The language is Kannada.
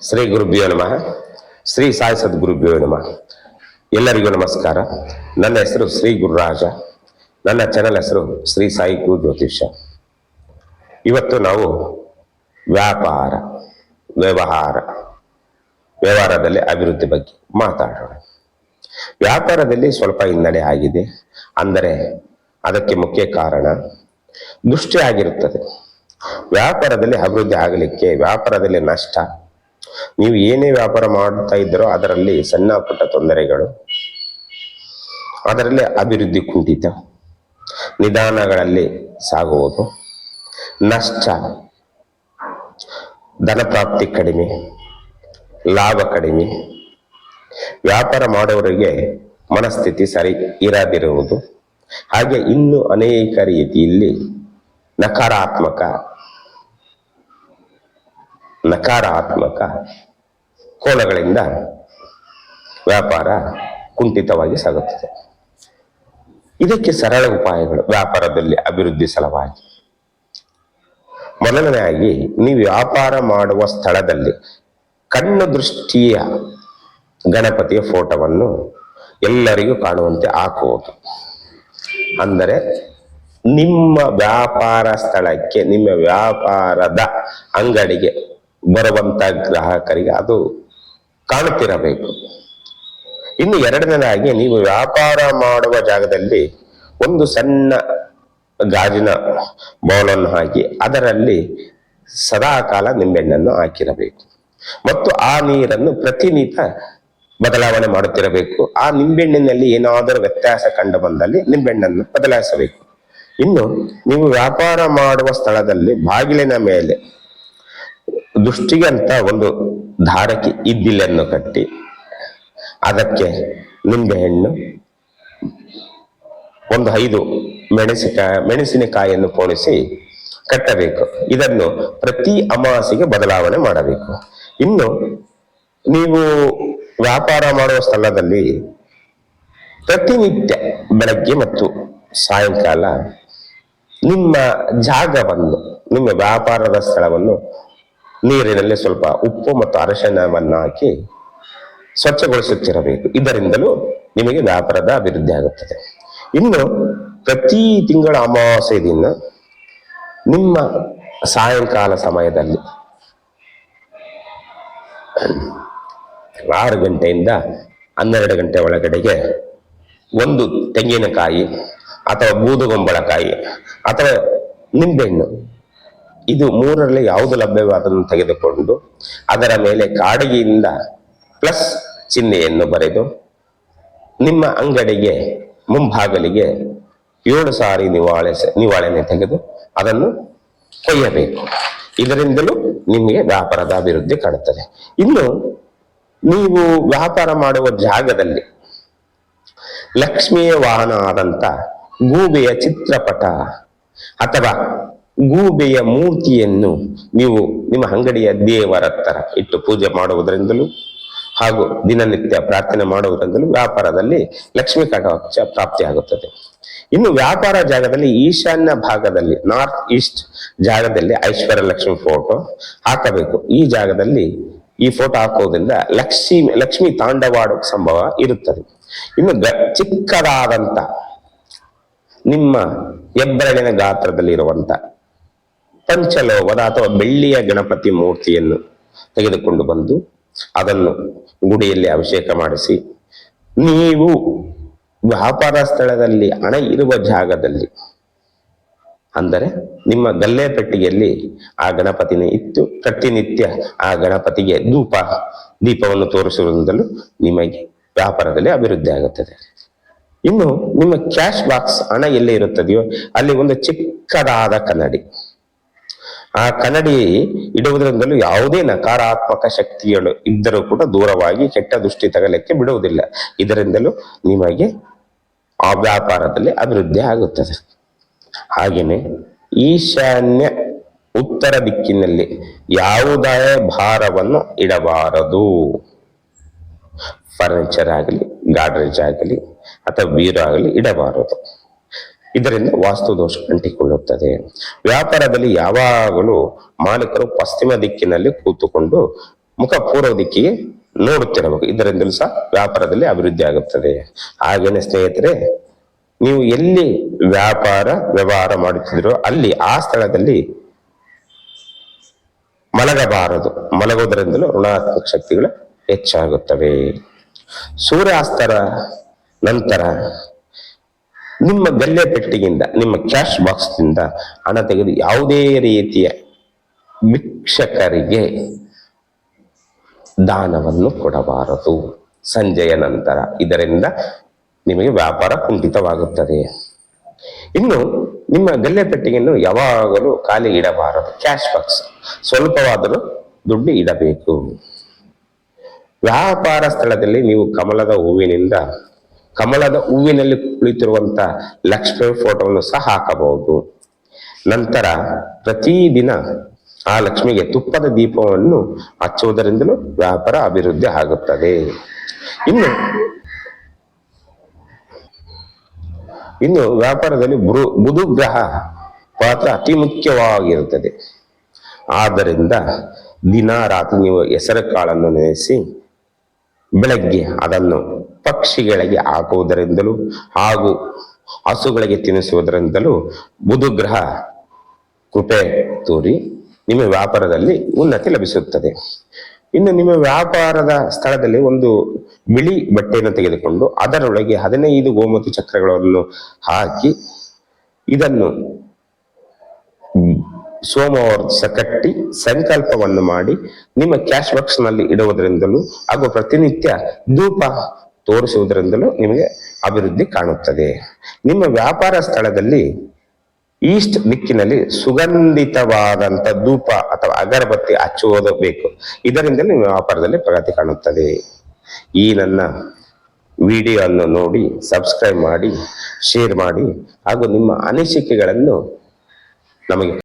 ಶ್ರೀ ಗುರುಭ್ಯೋ ನಮಃ. ಶ್ರೀ ಸಾಯಿ ಸದ್ಗುರುಭ್ಯೋ ನಮಃ. ಎಲ್ಲರಿಗೂ ನಮಸ್ಕಾರ. ನನ್ನ ಹೆಸರು ಶ್ರೀ ಗುರುರಾಜ. ನನ್ನ ಚಾನೆಲ್ ಹೆಸರು ಶ್ರೀ ಸಾಯಿ ಗುರು ಜ್ಯೋತಿಷ್ಯ ಇವತ್ತು ನಾವು ವ್ಯಾಪಾರ, ವ್ಯವಹಾರ, ವ್ಯವಹಾರದಲ್ಲಿ ಅಭಿವೃದ್ಧಿ ಬಗ್ಗೆ ಮಾತಾಡೋಣ. ವ್ಯಾಪಾರದಲ್ಲಿ ಸ್ವಲ್ಪ ಹಿನ್ನಡೆ ಆಗಿದೆ. ಅಂದರೆ ಅದಕ್ಕೆ ಮುಖ್ಯ ಕಾರಣ ದೃಷ್ಟಿ ಆಗಿರುತ್ತದೆ. ವ್ಯಾಪಾರದಲ್ಲಿ ಅಭಿವೃದ್ಧಿ ಆಗಲಿಕ್ಕೆ ವ್ಯಾಪಾರದಲ್ಲಿ ನಷ್ಟ ನೀವು ಏನೇ ವ್ಯಾಪಾರ ಮಾಡ್ತಾ ಇದ್ದರೋ ಅದರಲ್ಲಿ ಸಣ್ಣ ಪುಟ್ಟ ತೊಂದರೆಗಳು, ಅದರಲ್ಲಿ ಅಭಿವೃದ್ಧಿ ಕುಂಠಿತ, ನಿಧಾನಗಳಲ್ಲಿ ಸಾಗುವುದು, ನಷ್ಟ ಧನಪ್ರಾಪ್ತಿ ಕಡಿಮೆ, ಲಾಭ ಕಡಿಮೆ, ವ್ಯಾಪಾರ ಮಾಡುವವರಿಗೆ ಮನಸ್ಥಿತಿ ಸರಿ ಇರದಿರುವುದು. ಹಾಗೆ ಇನ್ನು ಅನೇಕ ರೀತಿಯಲ್ಲಿ ನಕಾರಾತ್ಮಕ ನಕಾರಾತ್ಮಕ ಕೋಲಗಳಿಂದ ವ್ಯಾಪಾರ ಕುಂಠಿತವಾಗಿ ಸಾಗುತ್ತದೆ. ಇದಕ್ಕೆ ಸರಳ ಉಪಾಯಗಳು ವ್ಯಾಪಾರದಲ್ಲಿ ಅಭಿವೃದ್ಧಿ ಸಲುವಾಗಿ. ಮೊದಲನೆಯಾಗಿ ನೀವು ವ್ಯಾಪಾರ ಮಾಡುವ ಸ್ಥಳದಲ್ಲಿ ಕಣ್ಣು ದೃಷ್ಟಿಯ ಗಣಪತಿಯ ಫೋಟೋವನ್ನು ಎಲ್ಲರಿಗೂ ಕಾಣುವಂತೆ ಹಾಕುವುದು. ಅಂದರೆ, ನಿಮ್ಮ ವ್ಯಾಪಾರ ಸ್ಥಳಕ್ಕೆ, ನಿಮ್ಮ ವ್ಯಾಪಾರದ ಅಂಗಡಿಗೆ ಬರುವಂತ ಗ್ರಾಹಕರಿಗೆ ಅದು ಕಾಣುತ್ತಿರಬೇಕು. ಇನ್ನು ಎರಡನೇದಾಗಿ ನೀವು ವ್ಯಾಪಾರ ಮಾಡುವ ಜಾಗದಲ್ಲಿ ಒಂದು ಸಣ್ಣ ಗಾಜಿನ ಬೌಲನ್ನು ಹಾಕಿ ಅದರಲ್ಲಿ ಸದಾ ಕಾಲ ನಿಂಬೆಹಣ್ಣನ್ನು ಹಾಕಿರಬೇಕು. ಮತ್ತು ಆ ನೀರನ್ನು ಪ್ರತಿನಿತ್ಯ ಬದಲಾವಣೆ ಮಾಡುತ್ತಿರಬೇಕು. ಆ ನಿಂಬೆಹಣ್ಣಿನಲ್ಲಿ ಏನಾದರೂ ವ್ಯತ್ಯಾಸ ಕಂಡು ಬಂದಲ್ಲಿ ನಿಂಬೆಹಣ್ಣನ್ನು ಬದಲಾಯಿಸಬೇಕು. ಇನ್ನು ನೀವು ವ್ಯಾಪಾರ ಮಾಡುವ ಸ್ಥಳದಲ್ಲಿ ಬಾಗಿಲಿನ ಮೇಲೆ ದೃಷ್ಟಿಗೆ ಅಂತ ಒಂದು ಧಾರಕ್ಕೆ ಇದ್ದಿಲ್ಲನ್ನು ಕಟ್ಟಿ. ಅದಕ್ಕೆ ನಿಂಬೆಹಣ್ಣು, ಒಂದು ಐದು ಮೆಣಸಿನಕಾಯಿ ಮೆಣಸಿನಕಾಯಿಯನ್ನು ಪೋಣಿಸಿ ಕಟ್ಟಬೇಕು. ಇದನ್ನು ಪ್ರತಿ ಅಮಾವಾಸ್ಯೆಗೆ ಬದಲಾವಣೆ ಮಾಡಬೇಕು. ಇನ್ನು ನೀವು ವ್ಯಾಪಾರ ಮಾಡುವ ಸ್ಥಳದಲ್ಲಿ ಪ್ರತಿನಿತ್ಯ ಬೆಳಗ್ಗೆ ಮತ್ತು ಸಾಯಂಕಾಲ ನಿಮ್ಮ ಜಾಗವನ್ನು, ನಿಮ್ಮ ವ್ಯಾಪಾರದ ಸ್ಥಳವನ್ನು ನೀರಿನಲ್ಲಿ ಸ್ವಲ್ಪ ಉಪ್ಪು ಮತ್ತು ಅರಶಿನವನ್ನು ಹಾಕಿ ಸ್ವಚ್ಛಗೊಳಿಸುತ್ತಿರಬೇಕು. ಇದರಿಂದಲೂ ನಿಮಗೆ ವ್ಯಾಪಾರದ ಅಭಿವೃದ್ಧಿ ಆಗುತ್ತದೆ. ಇನ್ನು ಪ್ರತಿ ತಿಂಗಳ ಅಮಾವಾಸ್ಯೆ ದಿನ ನಿಮ್ಮ ಸಾಯಂಕಾಲ ಸಮಯದಲ್ಲಿ ಆರು ಗಂಟೆಯಿಂದ ಹನ್ನೆರಡು ಗಂಟೆ ಒಳಗಡೆಗೆ ಒಂದು ತೆಂಗಿನಕಾಯಿ ಅಥವಾ ಬೂದುಗೊಂಬಳಕಾಯಿ ಅಥವಾ ನಿಂಬೆಹಣ್ಣು ಇದು ಮೂರರಲ್ಲಿ ಯಾವುದು ಲಭ್ಯವಾದನ್ನು ತೆಗೆದುಕೊಂಡು ಅದರ ಮೇಲೆ ಕಾಡಿಗೆಯಿಂದ ಪ್ಲಸ್ ಚಿಹ್ನೆಯನ್ನು ಬರೆದು ನಿಮ್ಮ ಅಂಗಡಿಗೆ ಮುಂಭಾಗಲಿಗೆ ಏಳು ಸಾರಿ ನಿವಾಳೆ ನಿವಾಳೆನೆ ತೆಗೆದು ಅದನ್ನು ಕೊಯ್ಯಬೇಕು. ಇದರಿಂದಲೂ ನಿಮಗೆ ವ್ಯಾಪಾರದ ಅಭಿವೃದ್ಧಿ ಕಾಣುತ್ತದೆ ಇನ್ನು ನೀವು ವ್ಯಾಪಾರ ಮಾಡುವ ಜಾಗದಲ್ಲಿ ಲಕ್ಷ್ಮಿಯ ವಾಹನ ಆದಂತ ಗೂಬೆಯ ಚಿತ್ರಪಟ ಅಥವಾ ಗೂಬೆಯ ಮೂರ್ತಿಯನ್ನು ನೀವು ನಿಮ್ಮ ಅಂಗಡಿಯ ದೇವರ ಹತ್ತರ ಇಟ್ಟು ಪೂಜೆ ಮಾಡುವುದರಿಂದಲೂ ಹಾಗೂ ದಿನನಿತ್ಯ ಪ್ರಾರ್ಥನೆ ಮಾಡುವುದರಿಂದಲೂ ವ್ಯಾಪಾರದಲ್ಲಿ ಲಕ್ಷ್ಮೀ ಕಟಾಕ್ಷ ಪ್ರಾಪ್ತಿಯಾಗುತ್ತದೆ. ಇನ್ನು ವ್ಯಾಪಾರ ಜಾಗದಲ್ಲಿ ಈಶಾನ್ಯ ಭಾಗದಲ್ಲಿ ನಾರ್ತ್ ಈಸ್ಟ್ ಜಾಗದಲ್ಲಿ ಐಶ್ವರ್ಯ ಲಕ್ಷ್ಮಿ ಫೋಟೋ ಹಾಕಬೇಕು. ಈ ಜಾಗದಲ್ಲಿ ಈ ಫೋಟೋ ಹಾಕೋದ್ರಿಂದ ಲಕ್ಷ್ಮಿ ಲಕ್ಷ್ಮಿ ತಾಂಡವಾಡ ಸಂಭವ ಇರುತ್ತದೆ. ಇನ್ನು ಚಿಕ್ಕದಾದಂತ ನಿಮ್ಮ ಹೆಬ್ಬೆರಳಿನ ಗಾತ್ರದಲ್ಲಿ ಇರುವಂತ ಪಂಚಲೋಹದ ಅಥವಾ ಬೆಳ್ಳಿಯ ಗಣಪತಿ ಮೂರ್ತಿಯನ್ನು ತೆಗೆದುಕೊಂಡು ಬಂದು ಅದನ್ನು ಗುಡಿಯಲ್ಲಿ ಅಭಿಷೇಕ ಮಾಡಿಸಿ, ನೀವು ವ್ಯಾಪಾರ ಸ್ಥಳದಲ್ಲಿ ಹಣ ಇರುವ ಜಾಗದಲ್ಲಿ, ಅಂದರೆ ನಿಮ್ಮ ಗಲ್ಲೆ ಪೆಟ್ಟಿಗೆಯಲ್ಲಿ ಆ ಗಣಪತಿನ ಇತ್ತು ಪ್ರತಿನಿತ್ಯ ಆ ಗಣಪತಿಗೆ ಧೂಪ, ದೀಪವನ್ನು ತೋರಿಸುವುದರಿಂದಲೂ ನಿಮಗೆ ವ್ಯಾಪಾರದಲ್ಲಿ ಅಭಿವೃದ್ಧಿ ಆಗುತ್ತದೆ. ಇನ್ನು ನಿಮ್ಮ ಕ್ಯಾಶ್ ಬಾಕ್ಸ್ ಹಣ ಎಲ್ಲಿ ಇರುತ್ತದೆಯೋ ಅಲ್ಲಿ ಒಂದು ಚಿಕ್ಕದಾದ ಕನ್ನಡಿ. ಆ ಕನ್ನಡಿ ಇಡುವುದರಿಂದಲೂ ಯಾವುದೇ ನಕಾರಾತ್ಮಕ ಶಕ್ತಿಗಳು ಇದ್ದರೂ ಕೂಡ ದೂರವಾಗಿ ಕೆಟ್ಟ ದೃಷ್ಟಿ ತಗಲಕ್ಕೆ ಬಿಡುವುದಿಲ್ಲ. ಇದರಿಂದಲೂ ನಿಮಗೆ ಆ ವ್ಯಾಪಾರದಲ್ಲಿ ಅಭಿವೃದ್ಧಿ ಆಗುತ್ತದೆ. ಹಾಗೆಯೇ ಈಶಾನ್ಯ ಉತ್ತರ ದಿಕ್ಕಿನಲ್ಲಿ ಯಾವುದೇ ಭಾರವನ್ನು ಇಡಬಾರದು. ಫರ್ನಿಚರ್ ಆಗಲಿ ಗಾಡ್ರೇಜ್ ಆಗಲಿ, ಅಥವಾ ಬೀರು ಆಗಲಿ ಇಡಬಾರದು. ಇದರಿಂದ ವಾಸ್ತು ದೋಷ ಅಂಟಿಕೊಳ್ಳುತ್ತದೆ. ವ್ಯಾಪಾರದಲ್ಲಿ ಯಾವಾಗಲೂ ಮಾಲೀಕರು ಪಶ್ಚಿಮ ದಿಕ್ಕಿನಲ್ಲಿ ಕೂತುಕೊಂಡು ಮುಖ ಪೂರ್ವ ದಿಕ್ಕಿಗೆ ನೋಡುತ್ತಿರಬೇಕು. ಇದರಿಂದಲೂ ಸಹ ವ್ಯಾಪಾರದಲ್ಲಿ ಅಭಿವೃದ್ಧಿ ಆಗುತ್ತದೆ. ಹಾಗೇನೆ ಸ್ನೇಹಿತರೆ, ನೀವು ಎಲ್ಲಿ ವ್ಯಾಪಾರ, ವ್ಯವಹಾರ ಮಾಡುತ್ತಿದ್ದೀರೋ ಅಲ್ಲಿ ಆ ಸ್ಥಳದಲ್ಲಿ ಮಲಗಬಾರದು. ಮಲಗುವುದರಿಂದಲೂ ಋಣಾತ್ಮಕ ಶಕ್ತಿಗಳು ಹೆಚ್ಚಾಗುತ್ತವೆ. ಸೂರ್ಯಾಸ್ತರ ನಂತರ ನಿಮ್ಮ ಗಲ್ಲೆ ಪೆಟ್ಟಿಗೆಯಿಂದ, ನಿಮ್ಮ ಕ್ಯಾಶ್ ಬಾಕ್ಸ್ನಿಂದ ಹಣ ತೆಗೆದು ಯಾವುದೇ ರೀತಿಯ ಭಿಕ್ಷಕರಿಗೆ ದಾನವನ್ನು ಕೊಡಬಾರದು. ಸಂಜೆಯ ನಂತರ ಇದರಿಂದ ನಿಮಗೆ ವ್ಯಾಪಾರ ಕುಂಠಿತವಾಗುತ್ತದೆ. ಇನ್ನು ನಿಮ್ಮ ಗಲ್ಲೆ ಪೆಟ್ಟಿಗೆಯನ್ನು ಯಾವಾಗಲೂ ಖಾಲಿ ಇಡಬಾರದು. Cash box. ಸ್ವಲ್ಪವಾದರೂ ದುಡ್ಡು ಇಡಬೇಕು. ವ್ಯಾಪಾರ ಸ್ಥಳದಲ್ಲಿ ನೀವು ಕಮಲದ ಹೂವಿನಿಂದ ಕಮಲದ ಹೂವಿನಲ್ಲಿ ಕುಳಿತಿರುವಂತ ಲಕ್ಷ್ಮಿ ಫೋಟೋವನ್ನು ಸಹ ಹಾಕಬಹುದು. ನಂತರ ಪ್ರತಿದಿನ ಆ ಲಕ್ಷ್ಮಿಗೆ ತುಪ್ಪದ ದೀಪವನ್ನು ಹಚ್ಚುವುದರಿಂದಲೂ ವ್ಯಾಪಾರ ಅಭಿವೃದ್ಧಿ ಆಗುತ್ತದೆ. ಇನ್ನು ಇನ್ನು ವ್ಯಾಪಾರದಲ್ಲಿ ಬುಧು ಗ್ರಹ ಪಾತ್ರ ಅತಿ ಮುಖ್ಯವಾಗಿರುತ್ತದೆ. ಆದ್ದರಿಂದ ದಿನ ರಾತ್ರಿ ನೀವು ಹೆಸರು ಕಾಳನ್ನು ನೆನೆಸಿ ಬೆಳಗ್ಗೆ ಅದನ್ನು ಪಕ್ಷಿಗಳಿಗೆ ಹಾಕುವುದರಿಂದಲೂ ಹಾಗೂ ಹಸುಗಳಿಗೆ ತಿನ್ನಿಸುವುದರಿಂದಲೂ ಬುಧುಗ್ರಹ ಕೃಪೆ ತೋರಿ ನಿಮ್ಮ ವ್ಯಾಪಾರದಲ್ಲಿ ಉನ್ನತಿ ಲಭಿಸುತ್ತದೆ. ಇನ್ನು ನಿಮ್ಮ ವ್ಯಾಪಾರದ ಸ್ಥಳದಲ್ಲಿ ಒಂದು ಬಿಳಿ ಬಟ್ಟೆಯನ್ನು ತೆಗೆದುಕೊಂಡು ಅದರೊಳಗೆ ಹದಿನೈದು ಗೋಮತಿ ಚಕ್ರಗಳನ್ನು ಹಾಕಿ ಇದನ್ನು ಸೋಮವಾರ ಸಕಟ್ಟಿ ಕಟ್ಟಿ ಸಂಕಲ್ಪವನ್ನು ಮಾಡಿ ನಿಮ್ಮ ಕ್ಯಾಶ್ ಬಾಕ್ಸ್ನಲ್ಲಿ ಇಡುವುದರಿಂದಲೂ ಹಾಗೂ ಪ್ರತಿನಿತ್ಯ ಧೂಪ ತೋರಿಸುವುದರಿಂದಲೂ ನಿಮಗೆ ಅಭಿವೃದ್ಧಿ ಕಾಣುತ್ತದೆ. ನಿಮ್ಮ ವ್ಯಾಪಾರ ಸ್ಥಳದಲ್ಲಿ ಈಸ್ಟ್ ದಿಕ್ಕಿನಲ್ಲಿ ಸುಗಂಧಿತವಾದಂತ ಧೂಪ ಅಥವಾ ಅಗರಬತ್ತಿ ಹಚ್ಚುವುದಬೇಕು ಇದರಿಂದ ನಿಮ್ಮ ವ್ಯಾಪಾರದಲ್ಲಿ ಪ್ರಗತಿ ಕಾಣುತ್ತದೆ. ಈ ನನ್ನ ವಿಡಿಯೋ ಅನ್ನು ನೋಡಿ, ಸಬ್ಸ್ಕ್ರೈಬ್ ಮಾಡಿ, ಶೇರ್ ಮಾಡಿ ಹಾಗೂ ನಿಮ್ಮ ಅನಿಸಿಕೆಗಳನ್ನು ನಮಗೆ